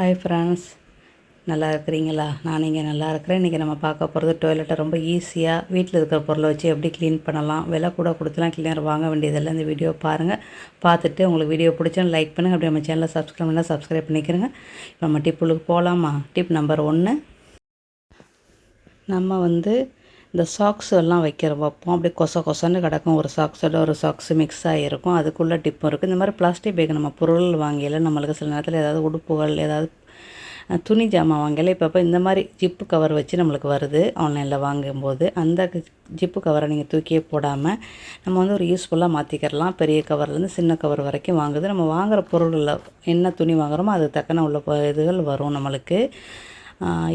Hi friends நல்லா இருக்கிறீங்களா? நான் இங்கே நல்லா இருக்கிறேன். இன்றைக்கி நம்ம பார்க்க போகிறது டாய்லெட்டை ரொம்ப ஈஸியாக வீட்டில் இருக்கிற பொருளை வச்சு எப்படி க்ளீன் பண்ணலாம் விலை கூட கொடுத்துலாம் கிளீனர் வாங்க வேண்டியதில்லை இந்த வீடியோ பாருங்கள் பார்த்துட்டு உங்களுக்கு வீடியோ பிடிச்சா லைக் பண்ணுங்கள் அப்படி நம்ம சேனலை சப்ஸ்கிரைப் பண்ணால் சப்ஸ்கிரைப் பண்ணிக்கிறேங்க. இப்போ நம்ம டிப்புளுக்கு போகலாமா டிப் நம்பர் ஒன்று நம்ம வந்து இந்த சாக்ஸ் எல்லாம் வைக்கிற வைப்போம். அப்படியே கொச கொசன்னு கிடக்கும். ஒரு சாக்ஸோட ஒரு சாக்ஸ் மிக்ஸ் ஆகிருக்கும் அதுக்குள்ளே டிப்பும் இருக்குது இந்த மாதிரி பிளாஸ்டிக் பேக் நம்ம பொருள் வாங்கியில் நம்மளுக்கு சில நேரத்தில் ஏதாவது உடுப்புகள் ஏதாவது துணி ஜாமான் வாங்கல இப்போ இப்போ இந்த மாதிரி ஜிப்பு கவர் வச்சு நம்மளுக்கு வருது. ஆன்லைனில் வாங்கும்போது அந்த ஜிப்பு கவரை நீங்கள் தூக்கியே போடாமல் நம்ம வந்து ஒரு யூஸ்ஃபுல்லாக மாற்றிக்கிறலாம் பெரிய கவர்லேருந்து சின்ன கவர் வரைக்கும் வாங்குது. நம்ம வாங்குகிற பொருளில் என்ன துணி வாங்குகிறோமோ அதுக்கு தக்கன உள்ள இதுகள் வரும் நம்மளுக்கு.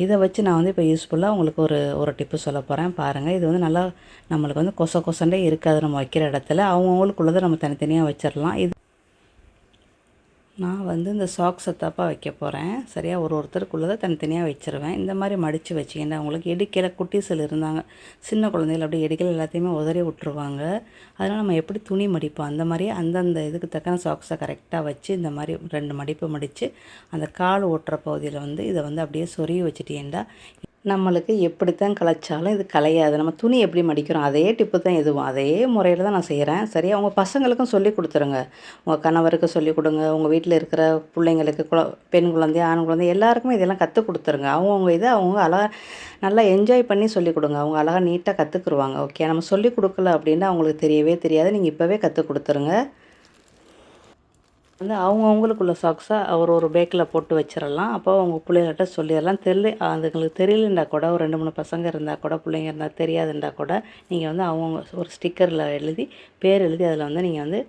இதை வச்சு நான் வந்து இப்போ யூஸ்ஃபுல்லாக உங்களுக்கு ஒரு ஒரு டிப்பு சொல்ல போகிறேன் பாருங்கள் இது வந்து நல்லா நம்மளுக்கு வந்து கொச கொசண்டே இருக்காது. நம்ம வைக்கிற இடத்துல. அவங்கவுங்களுக்குள்ளதை நம்ம தனித்தனியாக வச்சிடலாம் இது நான் வந்து இந்த சாக்ஸை தப்பாக வைக்க போகிறேன் சரியாக ஒரு ஒருத்தருக்குள்ளதை தனித்தனியாக வச்சிருவேன். இந்த மாதிரி மடித்து வச்சிங்கன்னா அவங்களுக்கு இடுக்கையில் குட்டீஸில் இருந்தாங்க. சின்ன குழந்தைகள் அப்படியே எடுக்கல எல்லாத்தையுமே உதறி விட்டுருவாங்க. அதனால் நம்ம எப்படி துணி மடிப்போம்? அந்த மாதிரி அந்தந்த இதுக்கு தக்கன சாக்ஸை கரெக்டாக வச்சு இந்த மாதிரி ரெண்டு மடிப்பு மடித்து அந்த கால் ஓட்டுற பகுதியில் வந்து இதை வந்து அப்படியே சொருகி வச்சுட்டேன்டா நம்மளுக்கு எப்படி தான் கலைச்சாலும் இது கலையாது. நம்ம துணி எப்படி மடிக்கிறோம்? அதே டிப்பு தான் எதுவும். அதே முறையில் தான் நான் செய்கிறேன் சரியா உங்கள் பசங்களுக்கும் சொல்லி கொடுத்துருங்க. உங்கள் கணவருக்கு சொல்லி கொடுங்க. உங்கள் வீட்டில் இருக்கிற பிள்ளைங்களுக்கு குழ பெண் குழந்தை ஆண் குழந்தை எல்லாருக்குமே இதெல்லாம் கற்றுக் கொடுத்துருங்க. அவங்கவுங்க இதை அவங்க அழகாக நல்லா என்ஜாய் பண்ணி சொல்லி கொடுங்க. அவங்க அழகாக நீட்டாக கற்றுக்குருவாங்க ஓகே நம்ம சொல்லி கொடுக்கல அப்படின்னா அவங்களுக்கு தெரியவே தெரியாது. நீங்கள் இப்போவே கற்றுக் கொடுத்துருங்க. வந்து அவங்கவுங்களுக்குள்ள சாக்ஸை அவர் ஒரு பேக்கில் போட்டு வச்சிடலாம் அப்போ அவங்க பிள்ளைகள்கிட்ட சொல்லிடலாம் தெரியல அதுங்களுக்கு தெரியலண்டா கூட. ஒரு ரெண்டு மூணு பசங்க இருந்தால் கூட பிள்ளைங்க இருந்தால் தெரியாதுண்டா கூட. நீங்கள் வந்து அவங்கவுங்க ஒரு ஸ்டிக்கரில் எழுதி பேர் எழுதி அதில் வந்து நீங்கள் வந்து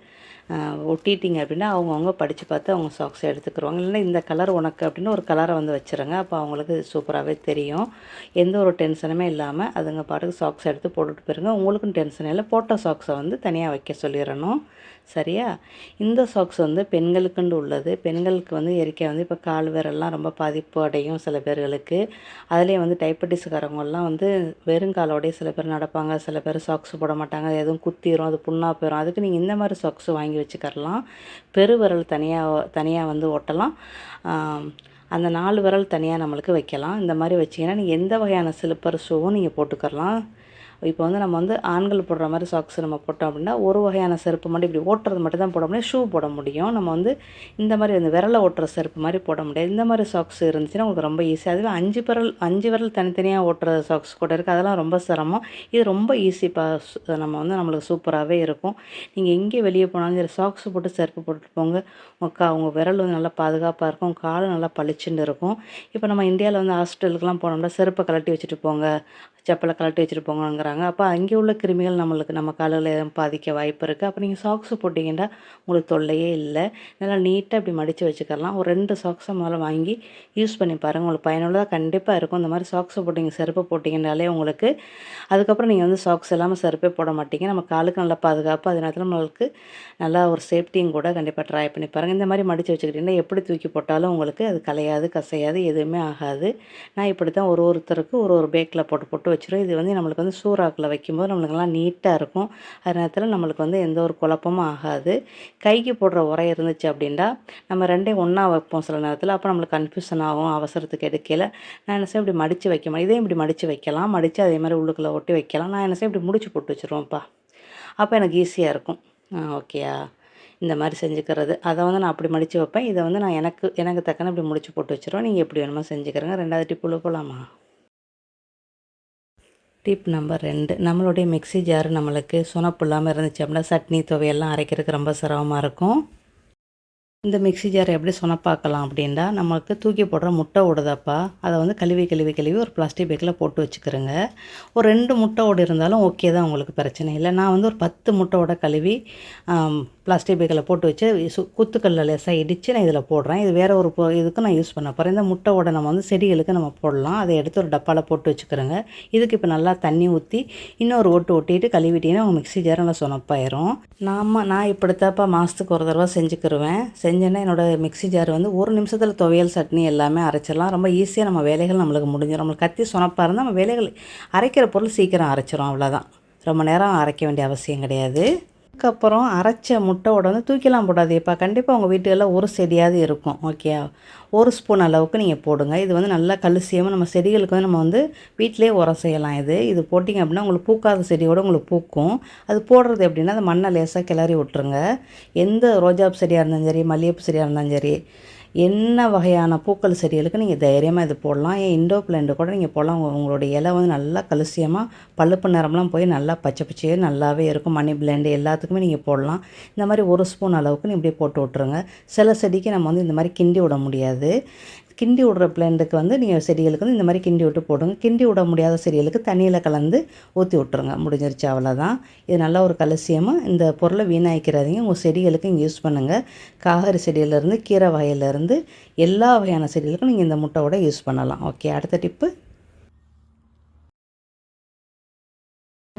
ஒட்டிட்டீங்க அப்படின்னா அவங்கவுங்க படித்து பார்த்து அவங்க சாக்ஸை எடுத்துக்கிருவாங்க. இல்லைன்னா இந்த கலர் உனக்கு அப்படின்னு ஒரு கலரை வந்து வச்சுருங்க. அப்போ அவங்களுக்கு சூப்பராகவே தெரியும். எந்த ஒரு டென்ஷனுமே இல்லாமல் அதுங்க பாட்டுக்கு சாக்ஸ் எடுத்து போட்டுட்டு போயிருங்க. உங்களுக்கும் டென்ஷன் இல்லை. போட்ட சாக்ஸை வந்து தனியாக வைக்க சொல்லிடணும் சரியா? இந்த சாக்ஸ் வந்து பெண்களுக்குண்டு உள்ளது. பெண்களுக்கு வந்து இயற்கை வந்து இப்போ கால் விரல்லாம் ரொம்ப பாதிப்பு அடையும் சில பேர்களுக்கு. அதுலேயே வந்து டைப்பட்டிஸ்காரவங்கெல்லாம் வந்து வெறுங்காலோடய சில பேர் நடப்பாங்க. சில பேர் சாக்ஸ் போட மாட்டாங்க. எதுவும் குத்திரும் அது புண்ணா போயிடும் அதுக்கு நீங்கள் இந்த மாதிரி சாக்ஸ் வாங்கி வச்சுக்கரலாம் பெருவிரல் தனியாக தனியாக வந்து ஒட்டலாம் அந்த நாலு விரல் தனியாக நம்மளுக்கு வைக்கலாம். இந்த மாதிரி வச்சிங்கன்னா நீங்கள் எந்த வகையான ஸ்லிப்பர் ஷூவும் நீங்கள் போட்டுக்கரலாம் இப்போ வந்து நம்ம வந்து ஆண்கள் போடுற மாதிரி சாக்ஸ் நம்ம போட்டோம் அப்படின்னா ஒரு வகையான செருப்பு மட்டும் இப்படி ஓட்டுறது மட்டும் தான் போட முடியும். ஷூ போட முடியும். நம்ம வந்து இந்த மாதிரி அந்த விரலை ஓட்டுற செருப்பு மாதிரி போட முடியாது. இந்த மாதிரி சாக்ஸ் இருந்துச்சுன்னா உங்களுக்கு ரொம்ப ஈஸி அதுவே அஞ்சு விரல் அஞ்சு விரல் தனித்தனியாக ஓட்டுற சாக்ஸ் கூட இருக்குது அதெல்லாம் ரொம்ப சிரமம். இது ரொம்ப ஈஸி ஈஸிப்பா நம்ம வந்து நம்மளுக்கு சூப்பராகவே இருக்கும். நீங்கள் எங்கே வெளியே போனாலும் சரி சாக்ஸ் போட்டு செருப்பு போட்டுட்டு போங்க. உங்கள் கா உங்கள் விரல் வந்து நல்லா பாதுகாப்பாக இருக்கும். காலும் நல்லா பளிச்சுன்னு இருக்கும். இப்போ நம்ம இந்தியாவில் வந்து ஹாஸ்பிட்டலுக்குலாம் போனோம்னா செருப்பை கழட்டி வச்சுட்டு போங்க. செப்பலை கழட்டி வச்சுட்டு போங்கங்கிறாங்க அப்போ அங்கே உள்ள கிருமிகள் நம்மளுக்கு நம்ம காலில் எதுவும் பாதிக்க வாய்ப்பு இருக்குது அப்போ நீங்கள் சாக்ஸ் போட்டிங்கன்னா உங்களுக்கு தொல்லையே இல்லை. நல்லா நீட்டாக இப்படி மடித்து வச்சுக்கலாம். ஒரு ரெண்டு சாக்ஸை முதல்ல வாங்கி யூஸ் பண்ணி பாருங்கள் உங்களுக்கு பயனுள்ளதாக கண்டிப்பாக இருக்கும். இந்த மாதிரி சாக்ஸை போட்டிங்க செருப்பு போட்டிங்கனாலே உங்களுக்கு அதுக்கப்புறம் நீங்கள் வந்து சாக்ஸ் இல்லாமல் செருப்பே போட மாட்டீங்க. நம்ம காலுக்கு நல்லா பாதுகாப்பு. அதே நேரத்தில் நம்மளுக்கு நல்லா ஒரு சேஃப்டியும் கூட கண்டிப்பாக ட்ரை பண்ணி பாருங்கள் இந்த மாதிரி மடித்து வச்சுக்கிட்டிங்கன்னா எப்படி தூக்கி போட்டாலும் உங்களுக்கு அது கலையாது கசையாது எதுவுமே ஆகாது. நான் இப்படி தான் ஒரு ஒருத்தருக்கு ஒரு ஒரு பேக்கில் போட்டு போட்டு வச்சிடும் இது வந்து நம்மளுக்கு வந்து சூறாக்கில் வைக்கும்போது நம்மளுக்கெல்லாம் நீட்டாக இருக்கும். அதே நேரத்தில் நம்மளுக்கு வந்து எந்த ஒரு குழப்பமும் ஆகாது. கைக்கு போடுற உரை இருந்துச்சு அப்படின்னா நம்ம ரெண்டையும் ஒன்றா வைப்போம் சில நேரத்தில். அப்போ நம்மளுக்கு கன்ஃபியூஷன் ஆகும் அவசரத்துக்கு எடுக்கையில் நான் என்ன செய்ய இப்படி மடித்து வைக்க முடியும் இப்படி மடித்து வைக்கலாம். மடித்து அதே மாதிரி உள்ளுக்குள்ளே ஒட்டி வைக்கலாம். நான் என்ன செய்ய இப்படி முடிச்சு போட்டு வச்சுருவோம்ப்பா அப்போ எனக்கு ஈஸியாக இருக்கும். ஓகேயா இந்த மாதிரி செஞ்சுக்கிறது. அதை வந்து நான் அப்படி மடித்து வைப்பேன். இதை வந்து நான் எனக்கு எனக்கு தக்கன இப்படி முடிச்சு போட்டு வச்சுருவேன். நீங்கள் எப்படி வேணுமோ செஞ்சுக்கிறேங்க. ரெண்டாவது டிப்புள்ள போகலாமா டிப் நம்பர் ரெண்டு. நம்மளுடைய மிக்ஸி ஜார் நம்மளுக்கு சுனப்பு இல்லாமல் இருந்துச்சு அப்படின்னா சட்னி துவையெல்லாம் அரைக்கிறதுக்கு ரொம்ப சிரமமாக இருக்கும். இந்த மிக்ஸி ஜாரை எப்படி சுனப்பாக்கலாம் அப்படின்னா நமக்கு தூக்கி போடுற முட்டை ஓடுதாப்பா. அதை வந்து கழுவி கழுவி கழுவி ஒரு பிளாஸ்டிக் பேக்கில் போட்டு வச்சுக்கிறோங்க. ஒரு ரெண்டு முட்டை ஓடு இருந்தாலும் ஓகே தான் உங்களுக்கு பிரச்சனை இல்லை. நான் வந்து ஒரு பத்து முட்டை ஓட கழுவி பிளாஸ்டிக் பேக்கில் போட்டு வச்சு சு குத்துக்கல்ல லேசாக இடித்து நான் இதில் போடுறேன். இது வேறு ஒரு பொ- இதுக்கு நான் யூஸ் பண்ண போகிறேன் இந்த முட்டை ஓட நம்ம வந்து செடிகளுக்கு நம்ம போடலாம். அதை எடுத்து ஒரு டப்பாவில் போட்டு வச்சுக்கிறோங்க. இதுக்கு இப்போ நல்லா தண்ணி ஊற்றி இன்னொரு ஓட்டு ஒட்டிட்டு கழுவிட்டீங்கன்னா உங்கள் மிக்ஸி ஜார் நல்லா சொனப்பாயிரும். நாம நான் இப்படித்தாப்பா மாதத்துக்கு ஒரு தடவை செஞ்சுக்கிருவேன். செஞ்சேன்னா என்னோடய மிக்ஸி ஜார் வந்து ஒரு நிமிஷத்தில் துவையல் சட்னி எல்லாமே அரைச்சிடலாம். ரொம்ப ஈஸியாக நம்ம வேலைகள் நம்மளுக்கு முடிஞ்சிடும். நம்மளுக்கு கத்தி சொனப்பாக இருந்தால் நம்ம வேலைகள் அரைக்கிற பொருள் சீக்கிரம் அரைச்சிரும் அவ்வளோதான் ரொம்ப நேரம் அரைக்க வேண்டிய அவசியம் கிடையாது. அதுக்கப்புறம் அரைச்ச முட்டையோட வந்து தூக்கிலாம் போடாதீப்பா கண்டிப்பாக உங்கள் வீட்டுகளில் ஒரு செடியாவது இருக்கும் ஓகே ஒரு ஸ்பூன் அளவுக்கு நீங்கள் போடுங்க. இது வந்து நல்லா கலுசியமாக நம்ம செடிகளுக்கு வந்து நம்ம வந்து வீட்டிலே உரம் செய்யலாம் இது. இது போட்டிங்க அப்படின்னா உங்களுக்கு பூக்காத செடியோட உங்களுக்கு பூக்கும். அது போடுறது எப்படின்னா அந்த மண்ணை லேசாக கிளறி விட்ருங்க எந்த ரோஜாப் செடியாக இருந்தாலும் சரி மல்லிகைப்பூ செடியாக இருந்தாலும் சரி என்ன வகையான பூக்கள் செடிகளுக்கு நீங்கள் தைரியமாக இது போடலாம்? ஏன் இண்டோ பிளான்ட் கூட நீங்கள் போடலாம். உங்களுடைய இலை வந்து நல்லா கலுசியமாக பழுப்பு நிறம்லாம் போய் நல்லா பச்சை பச்சையே நல்லாவே இருக்கும். மணி பிளான்ட் எல்லாத்துக்குமே நீங்கள் போடலாம். இந்த மாதிரி ஒரு ஸ்பூன் அளவுக்கு நீ இப்படியே போட்டு விட்ருங்க சில செடிக்கு நம்ம வந்து இந்த மாதிரி கிண்டி விட முடியாது. கிண்டி விடுற பிளண்டுக்கு வந்து நீங்கள் செடிகளுக்கு வந்து இந்த மாதிரி கிண்டி விட்டு போடுங்க. கிண்டி விட முடியாத செடிகளுக்கு தண்ணியில் கலந்து ஊற்றி விட்ருங்க முடிஞ்சிருச்சு அவ்வளோதான் இது நல்லா ஒரு கலசியமாக இந்த பொருளை வீணாக்கிறாதீங்க உங்கள் செடிகளுக்கு இங்கே யூஸ் பண்ணுங்கள் காகரி செடியிலேருந்து கீரை வகையிலேருந்து எல்லா வகையான செடிகளுக்கும் நீங்கள் இந்த முட்டையோட யூஸ் பண்ணலாம். ஓகே அடுத்த டிப்பு.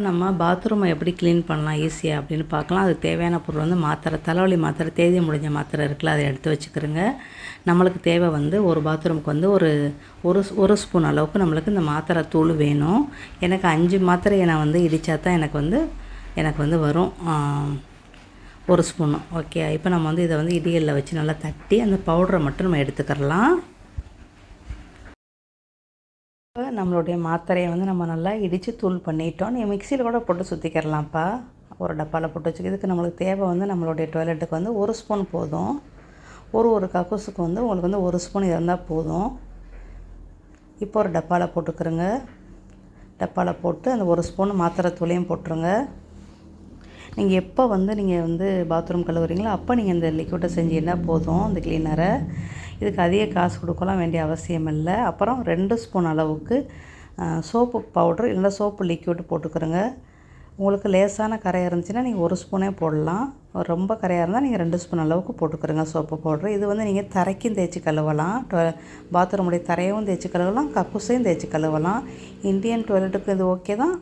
நம்ம பாத்ரூமை எப்படி க்ளீன் பண்ணலாம் ஈஸியாக அப்படின்னு பார்க்கலாம். அதுக்கு தேவையான பொருள் வந்து மாத்திரை தலைவலி மாத்திரை தேதி முடிஞ்ச மாத்திரை இருக்குல்ல அதை எடுத்து வச்சுக்கிறோங்க. நம்மளுக்கு தேவை வந்து ஒரு பாத்ரூமுக்கு வந்து ஒரு ஒரு ஒரு ஸ்பூன் அளவுக்கு நம்மளுக்கு இந்த மாத்திரை தூள் வேணும். எனக்கு அஞ்சு மாத்திரையை நான் வந்து இடித்தா தான் எனக்கு வந்து எனக்கு வந்து வரும். ஒரு ஸ்பூனு ஓகே இப்போ நம்ம வந்து இதை வந்து இடியலில் வச்சு நல்லா தட்டி அந்த பவுடரை மட்டும் நம்ம எடுத்துக்கிறலாம். இப்போ நம்மளுடைய மாத்திரையை வந்து நம்ம நல்லா இடித்து தூள் பண்ணிட்டோம். நீ மிக்சியில் கூட போட்டு சுற்றிக்கிறலாம்ப்பா ஒரு டப்பாவில் போட்டு வச்சுக்க. இதுக்கு நம்மளுக்கு தேவை வந்து நம்மளுடைய டாய்லெட்டுக்கு வந்து ஒரு ஸ்பூன் போதும். ஒரு ஒரு கக்கூசுக்கு வந்து உங்களுக்கு வந்து ஒரு ஸ்பூன் இருந்தால் போதும். இப்போ ஒரு டப்பாவில் போட்டுக்கிறோங்க. டப்பாவில் போட்டு அந்த ஒரு ஸ்பூன் மாத்திரை தூளையும் போட்டுருங்க. நீங்கள் எப்போ வந்து நீங்கள் வந்து பாத்ரூம் கழுவுறீங்களோ அப்போ நீங்கள் இந்த லிக்விட்டை செஞ்சீங்கன்னா போதும். இந்த க்ளீனரை இதுக்கு அதிக காசு கொடுக்கலாம் வேண்டிய அவசியம் இல்லை. அப்புறம் ரெண்டு ஸ்பூன் அளவுக்கு சோப்பு பவுட்ரு இல்லை சோப்பு லிக்யூட் போட்டுக்கிறோங்க. உங்களுக்கு லேசான கரையாக இருந்துச்சுன்னா நீங்கள் ஒரு ஸ்பூனே போடலாம். ரொம்ப கரையாக இருந்தால் நீங்கள் ரெண்டு ஸ்பூன் அளவுக்கு போட்டுக்கிறோங்க சோப்பு பவுட்ரு. இது வந்து நீங்கள் தரைக்கும் தேய்ச்சி கழுவலாம். பாத்ரூமுடைய தரையும் தேய்ச்சி கழுவலாம் கக்கூசையும் தேய்ச்சி கழுவலாம். இந்தியன் டாய்லெட்டுக்கு இது ஓகே தான்.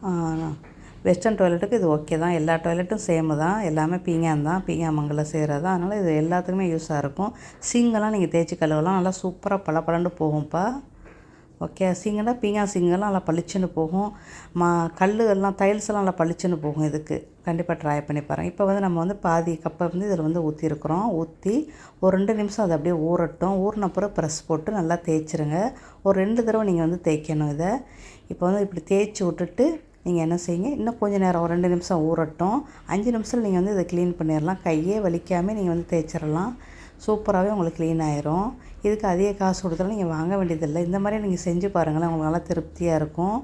வெஸ்டர்ன் டாய்லெட்டுக்கு இது ஓகே தான். எல்லா டாய்லெட்டும் சேமு தான். எல்லாமே பீங்கான் தான். பீங்காமங்கலம் செய்கிறது தான். அதனால் இது எல்லாத்துக்குமே யூஸாக இருக்கும். சிங்கெல்லாம் நீங்கள் தேய்ச்சி கழுவலாம். நல்லா சூப்பராக பல பலன்னு போகும்ப்பா. ஓகே சிங்கன்னா பீங்கா சிங்கெல்லாம் நல்லா பளிச்சுன்னு போகும். மா கல்லுகள்லாம் டைல்ஸ் எல்லாம் நல்லா பளிச்சுன்னு போகும் இதுக்கு. கண்டிப்பாக ட்ரை பண்ணி பாருங்கள் இப்போ வந்து நம்ம வந்து பாதி கப்பை வந்து இதில் வந்து ஊற்றிருக்கிறோம் ஊற்றி ஒரு ரெண்டு நிமிஷம் அதை அப்படியே ஊறட்டும். ஊறின அப்புறம் ப்ரெஸ் போட்டு நல்லா தேய்ச்சிருங்க. ஒரு ரெண்டு தடவை நீங்கள் வந்து தேய்க்கணும் இதை. இப்போ வந்து இப்படி தேய்ச்சி விட்டுட்டு நீங்கள் என்ன செய்யுங்க இன்னும் கொஞ்சம் நேரம் ஒரு ரெண்டு நிமிஷம் ஊறட்டும். அஞ்சு நிமிஷத்தில் நீங்கள் வந்து இதை க்ளீன் பண்ணிடலாம். கையே வலிக்காமல் நீங்கள் வந்து தேய்ச்சிடலாம். சூப்பராகவே உங்களுக்கு க்ளீன் ஆயிரும். இதுக்கு அதிக காசு கொடுத்தாலும் நீங்கள் வாங்க வேண்டியதில்லை. இந்த மாதிரி நீங்கள் செஞ்சு பாருங்களேன் உங்களுக்கு நல்லா திருப்தியாக இருக்கும்.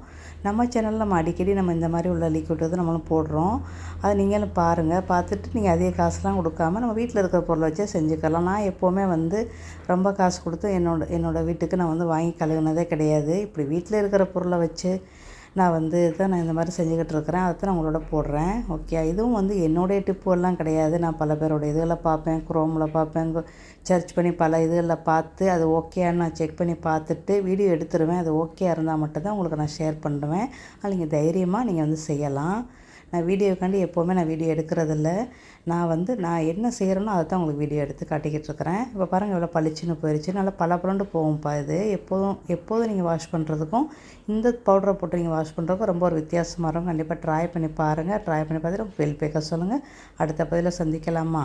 நம்ம சேனலில் நம்ம அடிக்கடி நம்ம இந்த மாதிரி உள்ள லிக்விட் வந்து நம்மளும் போடுறோம். அதை நீங்களும் பாருங்கள் பார்த்துட்டு நீங்கள் அதிக காசுலாம் கொடுக்காம நம்ம வீட்டில் இருக்கிற பொருளை வச்சே செஞ்சுக்கலாம். நான் எப்போவுமே வந்து ரொம்ப காசு கொடுத்து என்னோட என்னோடய வீட்டுக்கு நான் வந்து வாங்கி கழுகுனதே கிடையாது. இப்படி வீட்டில் இருக்கிற பொருளை வச்சு நான் வந்து இதை நான் இந்த மாதிரி செஞ்சுக்கிட்டு இருக்கிறேன் அதை நான் உங்களோட போடுறேன். ஓகே இதுவும் வந்து என்னுடைய டிப்புவெல்லாம் கிடையாது. நான் பல பேரோட இதில் பார்ப்பேன். குரோமில் பார்ப்பேன். சர்ச் பண்ணி பல இதுகளில் பார்த்து அது ஓகேன்னு நான் செக் பண்ணி பார்த்துட்டு வீடியோ எடுத்துருவேன். அது ஓகே இருந்தால் மட்டும்தான் உங்களுக்கு நான் ஷேர் பண்ணுவேன். அது நீங்கள் தைரியமாக நீங்கள் வந்து செய்யலாம். நான் வீடியோக்காண்டி எப்போவுமே நான் வீடியோ எடுக்கிறதில்ல. நான் வந்து நான் என்ன செய்கிறேனோ அதை தான் உங்களுக்கு வீடியோ எடுத்து காட்டிக்கிட்டு இருக்கிறேன் இப்போ பாருங்கள் எவ்வளோ பளிச்சுன்னு போயிடுச்சு நல்லா பல பலண்டு போகும்ப்பா இது. எப்போதும் எப்போதும் நீங்கள் வாஷ் பண்ணுறதுக்கும் இந்த பவுடரை போட்டு நீங்கள் வாஷ் பண்ணுறதுக்கும் ரொம்ப ஒரு வித்தியாசமாக இருக்கும். கண்டிப்பாக ட்ரை பண்ணி பாருங்கள் ட்ரை பண்ணி பார்த்துட்டு பில் பேக்க சொல்லுங்கள் அடுத்த பதிவில் சந்திக்கலாமா?